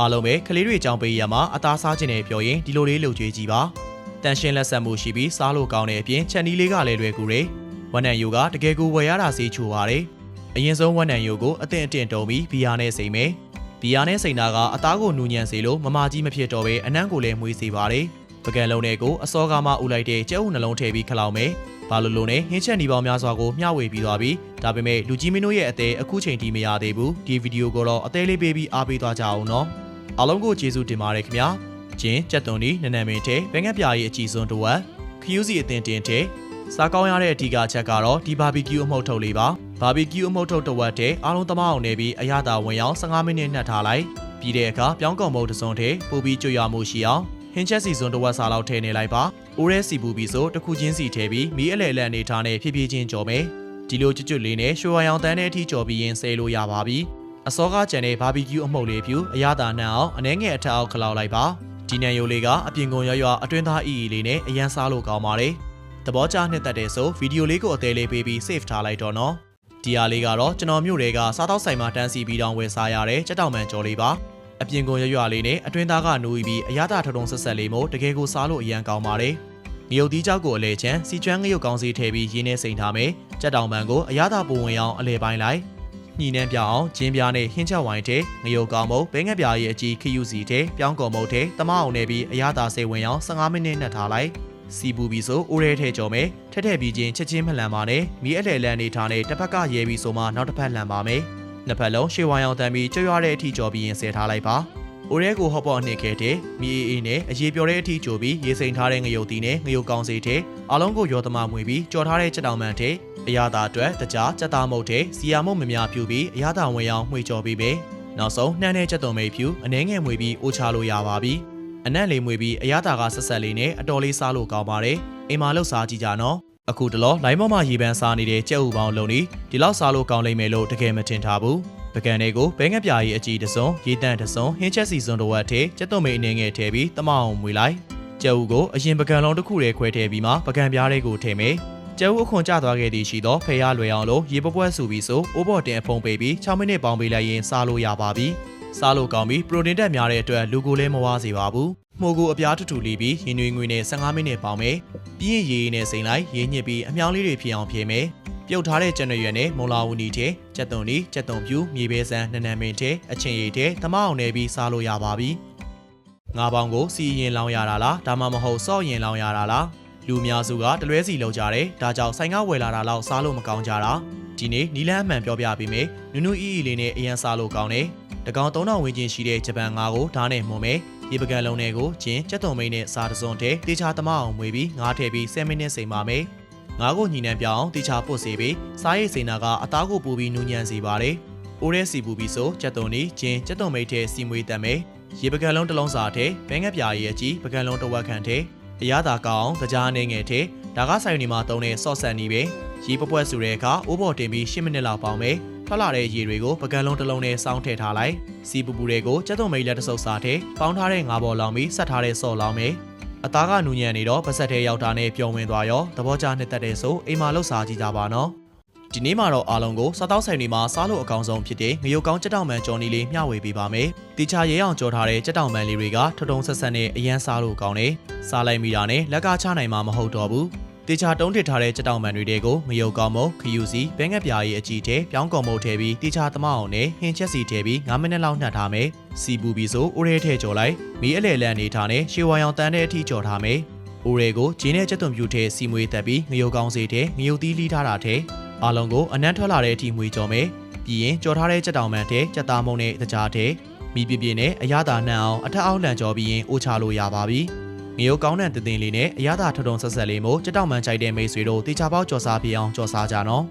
အားလုံးပဲကလေးတွေကြောင်းပေးရမှာအသားစားခြင်းနဲ့ပြောရင်ဒီလိုလေးလုပ်ကြွေးကြည့်ပါတန်ရှင်းလက်ဆက်မှုရှိပြီးစားလို့ကောင်းတဲ့အပြင်ချက်နီးလေးကလည်းလွယ်ကူတယ်ဝန်နံယိုကတကယ်ကိုဝယ်ရတာစီချိုပါတယ်အရင်ဆုံးဝန်နံယိုကိုအသင့်အတင့်တုံပြီးဘီယာနဲ့စိမ့်မယ်ဘီယာနဲ့စိမ့်တာကအသားကိုနူညံစေလို့မမကြီးမဖြစ်တော့ပဲအနံ့ကိုလည်းမွေးစေပါတယ်ပကံလုံးတွေကိုအစောကမှဥလိုက်တဲ့ကျဲဥနှလုံးထည့်ပြီးခလောင်မယ်ဘာလို့လို့နဲ့ဟင်းချက်နီပေါင်းများစွာကိုမျှဝေပြီးသွားပြီးဒါပေမဲ့လူကြီးမင်းတို့ရဲ့အသေးအခုချိန်ထိမရသေးဘူးဒီဗီဒီယိုကိုတော့အသေးလေးပေးပြီးအားပေးသွားကြအောင်နော် အားလုံးကိုကျေးဇူးတင်ပါတယ်ခင်ဗျာ။ဂျင်းကြက်သွန်ဒီနနမင်းထဲဘဲငက်ပြားရဲ့အကြည့်စွန်းတစ်ဝက်ခရူးစီအသင်တင်ထဲစားကောင်းရတဲ့အဓိကအချက်ကတော့ဒီဘာဘီကျူအမှုတ်ထုတ်လေးပါ။ဘာဘီကျူအမှုတ်ထုတ်တစ်ဝက်ထဲအားလုံးသမားအောင်နေပြီးအရသာဝင်အောင်15မိနစ်နှက်ထားလိုက်။ပြီးတဲ့အခါပြောင်းကုန်မုတ်တစ်စုံထဲပို့ပြီးကြွရမှုရှိအောင်ဟင်းချက်စီစွန်းတစ်ဝက်စာလောက်ထည့်နေလိုက်ပါ။အိုးရဲစီပူပြီးဆိုတစ်ခုချင်းစီထည့်ပြီးမီးအလဲအလက်အနေထားနဲ့ဖြည်းဖြည်းချင်းကြော်မယ်။ဒီလိုကျွတ်ကျွတ်လေးနဲ့ရွှေဝါရောင်တန်းတဲ့အထိကြော်ပြီးရင်ဆဲလို့ရပါပြီ။ အစောကကြံတဲ့ဘာဘီကျူအမှုန့်လေးဖြူအရသာနှံ့အောင်အနှဲငယ်အထက်အောက်ခလောက်လိုက်ပါဒီနံယိုလေးကအပြင်ကုန်ရွရွအတွင်းသားအီအီလေးနဲ့အရန်စားလို့ကောင်းပါတယ်သဘောကျနှစ်သက်တဲ့ဆိုဗီဒီယိုလေးကိုအသေးလေးပေးပြီး save ထားလိုက်တော့နော်ဒီဟာလေးကတော့ကျွန်တော်မြို့တွေကစားတောက်ဆိုင်မှာတန်းစီပြီးတောင်းဝယ်စားရတဲ့ကြက်တောင်မှန်ကြော်လေးပါအပြင်ကုန်ရွရွလေးနဲ့အတွင်းသားကနူးပြီးအရသာထုံထုံဆက်ဆက်လေးမို့တကယ်ကိုစားလို့အရန်ကောင်းပါတယ်ငရုတ်သီးကြောက်ကိုအလဲချမ်းစီကျွမ်းငရုတ်ကောင်းစီထည့်ပြီးရင်းနဲ့စိန်ထားမယ်ကြက်တောင်မှန်ကိုအရသာပူဝင်အောင်အလဲပိုင်းလိုက် ညှိနှမ်းပြအောင်ဂျင်းပြားနဲ့ဟင်းချက်ဝိုင်းထဲငရုတ်ကောင်းမုတ်ဘဲငက်ပြားရဲ့အကြီးခယူစီထဲပြောင်းကုန်မုတ်ထဲတမအောင်နေပြီးအရသာစိတ်ဝင်အောင်15မိနစ်နဲ့ထားလိုက်စီပူပြီးဆိုအိုးရဲထဲကြော်မယ်ထက်ထက်ပြီးချင်းချက်ချင်းမလှန်ပါနဲ့မီးအလှယ်လန်နေထားနဲ့တစ်ဖက်ကရဲပြီးဆိုမှနောက်တစ်ဖက်လှန်ပါမယ်နှစ်ဖက်လုံးရှေးဝိုင်းအောင်တန်ပြီးကြွရတဲ့အထိကြော်ပြီးရင်ဆယ်ထားလိုက်ပါအိုရဲကိုဟော့ပေါ့နှစ်ခဲတဲ့မီအေးအေးနဲ့အရေးပြောတဲ့အထိကြိုပြီးရေစိန်ထားတဲ့ငရုတ်တီးနဲ့ငရုတ်ကောင်းစီထဲအလုံးကိုရောသမမွေပြီးကြော်ထားတဲ့ချက်တောင်မှန်ထဲ အရသာအတွက်တကြားချက်သားမုတ်ထဲစီယာမုတ်မများပြူပြီးအရသာဝင်အောင်မှွေကြော်ပြီးပဲနောက်ဆုံးနှမ်းတဲ့ချက်သွန်မိတ်ဖြူအနှဲငယ်မွေပြီးအိုချလို့ရပါပြီအနက်လေးမွေပြီးအရသာကဆက်ဆက်လေးနဲ့အတော်လေးစားလို့ကောင်းပါတယ်အိမ်မှာလှုပ်စားကြည့်ကြနော်အခုတလောလိုင်းပေါ်မှာရေပန်းစားနေတဲ့ကြက်ဥပေါင်းလုံးនេះဒီလောက်စားလို့ကောင်းလိမ့်မယ်လို့တကယ်မထင်ထားဘူးပကံတွေကိုဘဲငက်ပြားကြီးအကြည့်တစုံရေတန့်တစုံဟင်းချက်စီစုံတစ်ဝက်ထဲကျက်သွန်မိတ်အနေငယ်ထည့်ပြီးတမအောင်မွေလိုက်ကျက်ဥကိုအရင်ပကံလုံးတစ်ခုတည်းခွဲထည့်ပြီးမှပကံပြားတွေကိုထည့်မယ် ကျက်ဥအခွန်ကျသွားခဲ့သည်ရှိသောဖေရလွယ်အောင်လို့ရေပပွဲဆူပြီးဆိုအိုးဘော်တင်အဖုံပေးပြီး6မိနစ်ပေါင်းပေးလိုက်ရင်စားလို့ရပါပြီစားလို့ကောင်းပြီးပရိုတင်းတက်များတဲ့အတွက်လူကိုလည်းမဝါစေပါဘူးမှုကိုအပြားထူထူလေးပြီးရင်ငွေငွေနဲ့15မိနစ်ပေါင်းမယ်ပြီးရင်ရေရည်နဲ့စိမ့်လိုက်ရေညစ်ပြီးအမြောင်းလေးတွေဖြစ်အောင်ဖြေမယ်ပြုတ်ထားတဲ့ကြက်နရွယ်နဲ့မုံလာဝူနီထဲကြက်သွန်နီကြက်သွန်ပြူမြေပဲဆန်းနနံမင်းထဲအချင်းရည်ထဲသမအောင်နေပြီးစားလို့ရပါပြီငါးပေါင်းကိုစီရင်လောင်းရတာလားဒါမှမဟုတ်စော့ရင်လောင်းရတာလား လူအများစုကတလွဲစီလောက်ကြတယ်ဒါကြောင့်ဆိုင်ကဝယ်လာတာလောက်စားလို့မကောင်းကြတာဒီနေ့နီလန်းအမှန်ပြောပြပေးမယ်နူးနူးအီအီလေးနဲ့အရန်စားလို့ကောင်းတယ်တကောင်3000ဝန်းကျင်ရှိတဲ့ဂျပန်ငါးကိုဓာတ်နဲ့မှုံမယ်ရေပကံလုံးတွေကိုဂျင်းကြက်သွန်မိတ်နဲ့စားတစုံထဲတေချာသမအောင်မွေပြီးငါးထည့်ပြီး10မိနစ်စိမ်ပါမယ်ငါးကိုညီနှံပြောင်းတေချာပုတ်စေပြီးစားရည်စိန်နာကအသားကိုပူပြီးနူးညံ့စေပါတယ်အိုးရဲစီပူပြီးဆိုကြက်သွန်နီဂျင်းကြက်သွန်မိတ်ထဲစီမွေးတက်မယ်ရေပကံလုံးတစ်လုံးစာထဲဘဲငက်ပြာရဲ့အကြီးပကံလုံးတစ်ဝက်ခန့်ထဲ အရသာကောင်းကြားနေငယ်ထဲဒါကဆိုင်နေမှာတုံးတဲ့ဆော့ဆန်နီပဲရေပပွဲဆူတဲ့အခါအိုးပေါ်တင်ပြီး10မိနစ်လောက်ပေါင်းမယ်ထွက်လာတဲ့ရေတွေကိုပကံလုံးတစ်လုံးနဲ့စောင်းထည့်ထားလိုက်စီပူပူတွေကိုကြက်သွန်မိတ်လက်တစ်စုပ်စာထဲပေါင်းထားတဲ့ငါးဘော်လောင်ပြီးဆက်ထားတဲ့ဆော့လောင်မယ်အသားကနူညံ့နေတော့ပါဆက်ထဲရောက်တာနဲ့ပျော်ဝင်သွားရောသဘောကျနှစ်သက်တဲ့ဆိုအိမ်မှာလှုပ်စားကြည့်ကြပါနော် ဒီနေ့မှာတော့အားလုံးကိုစားတောက်ဆိုင်တွေမှာစားလို့အကောင်းဆုံးဖြစ်တဲ့ငရုတ်ကောင်းကြက်တောင်မှန်ကြော်နီလေးမျှဝေပေးပါမယ်။တီချာရဲအောင်ကြော်ထားတဲ့ကြက်တောင်မှန်လေးတွေကထထုံဆက်ဆက်နဲ့အရန်စားလို့ကောင်းတယ်။စားလိုက်မိတာနဲ့လက်ကချနိုင်မှာမဟုတ်တော့ဘူး။တေချာတုံးတစ်ထားတဲ့ကြက်တောင်မှန်တွေတဲကိုငရုတ်ကောင်းမုတ်ခယူစီဘဲငက်ပြားရဲ့အကြည့်ထဲပြောင်းကုန်မုတ်ထည့်ပြီးတေချာသမအောင်နဲ့ဟင်းချက်စီထည့်ပြီး9မိနစ်လောက်နှက်ထားမယ်။စီပူပြီးဆိုအိုးရဲထည့်ကြော်လိုက်မီးအလဲလန်နေထားနဲ့ရှေဝါရောင်တန်းတဲ့အထိကြော်ထားမယ်။အိုးရဲကိုဂျင်းနဲ့ကြက်သွန်ပြူထဲစီမွေးတက်ပြီးငရုတ်ကောင်းစီထဲငရုတ်သီးလီးထားတာထဲ အားလုံးကိုအနံ့ထွက်လာတဲ့အထိမွေကြော်မယ်ပြီးရင်ကြော်ထားတဲ့ကြက်တောင်မှန်ထဲကြက်သားမုံနဲ့တကြားထဲမိပြပြနဲ့အရသာနှံ့အောင်အထက်အောက်လန်ကြော်ပြီးရင်အိုချလို့ရပါပြီငရုတ်ကောင်းတဲ့တင်တင်လေးနဲ့အရသာထထုံဆက်ဆက်လေးမို့ကြက်တောင်မှန်ကြိုက်တဲ့မိတ်ဆွေတို့တေချာပေါက်ကြော်စားပြအောင်ကြော်စားကြနော်